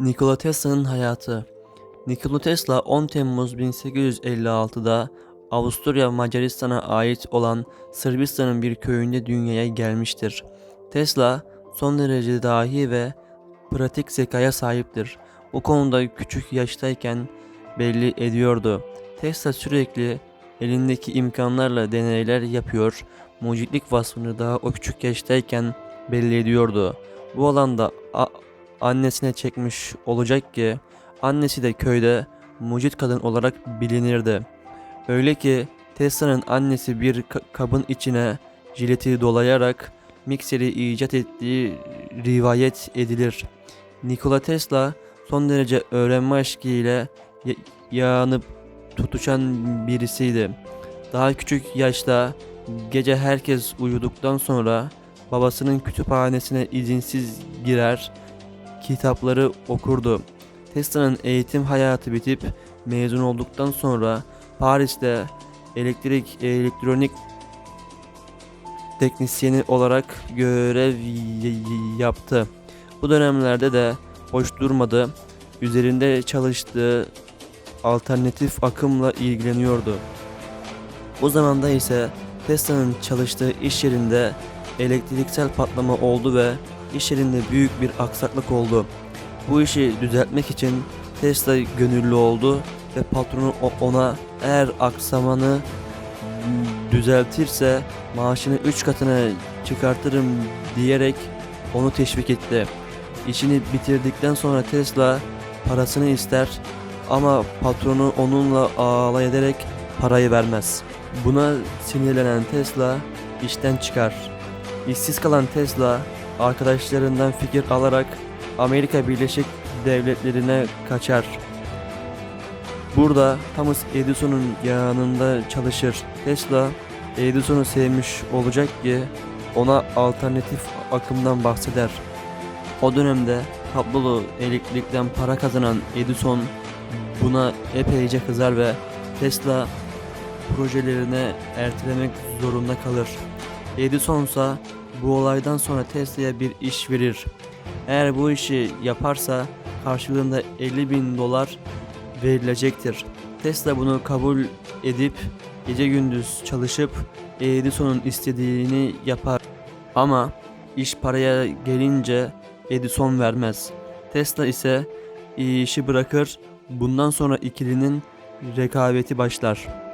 Nikola Tesla'nın hayatı Nikola Tesla 10 Temmuz 1856'da Avusturya Macaristan'a ait olan Sırbistan'ın bir köyünde dünyaya gelmiştir. Tesla son derece dahi ve pratik zekaya sahiptir. Bu konuda küçük yaştayken belli ediyordu. Tesla sürekli elindeki imkanlarla deneyler yapıyor, mucitlik vasfını daha o küçük yaştayken belli ediyordu. Bu alanda annesine çekmiş olacak ki annesi de köyde mucit kadın olarak bilinirdi. Öyle ki Tesla'nın annesi bir ka- kabın içine jileti dolayarak mikseri icat ettiği rivayet edilir. Nikola Tesla son derece öğrenme aşkıyla ya- yanıp tutuşan birisiydi. Daha küçük yaşta gece herkes uyuduktan sonra babasının kütüphanesine izinsiz girer, kitapları okurdu. Tesla'nın eğitim hayatı bitip mezun olduktan sonra Paris'te elektrik elektronik teknisyeni olarak görev yaptı. Bu dönemlerde de boş durmadı. Üzerinde çalıştığı alternatif akımla ilgileniyordu. O zamanda ise Tesla'nın çalıştığı iş yerinde elektriksel patlama oldu ve iş yerinde büyük bir aksaklık oldu. Bu işi düzeltmek için Tesla gönüllü oldu ve patronu ona eğer aksamanı düzeltirse maaşını 3 katına çıkartırım diyerek onu teşvik etti. İşini bitirdikten sonra Tesla parasını ister ama patronu onunla alay ederek parayı vermez. Buna sinirlenen Tesla işten çıkar. İşsiz kalan Tesla arkadaşlarından fikir alarak Amerika Birleşik Devletleri'ne kaçar. Burada Thomas Edison'un yanında çalışır. Tesla Edison'u sevmiş olacak ki ona alternatif akımdan bahseder. O dönemde kablolu elektrikten para kazanan Edison buna epeyce kızar ve Tesla projelerini ertelemek zorunda kalır. Edison ise bu olaydan sonra Tesla'ya bir iş verir. Eğer bu işi yaparsa karşılığında 50 bin dolar verilecektir. Tesla bunu kabul edip gece gündüz çalışıp Edison'un istediğini yapar. Ama iş paraya gelince Edison vermez. Tesla ise işi bırakır. Bundan sonra ikilinin rekabeti başlar.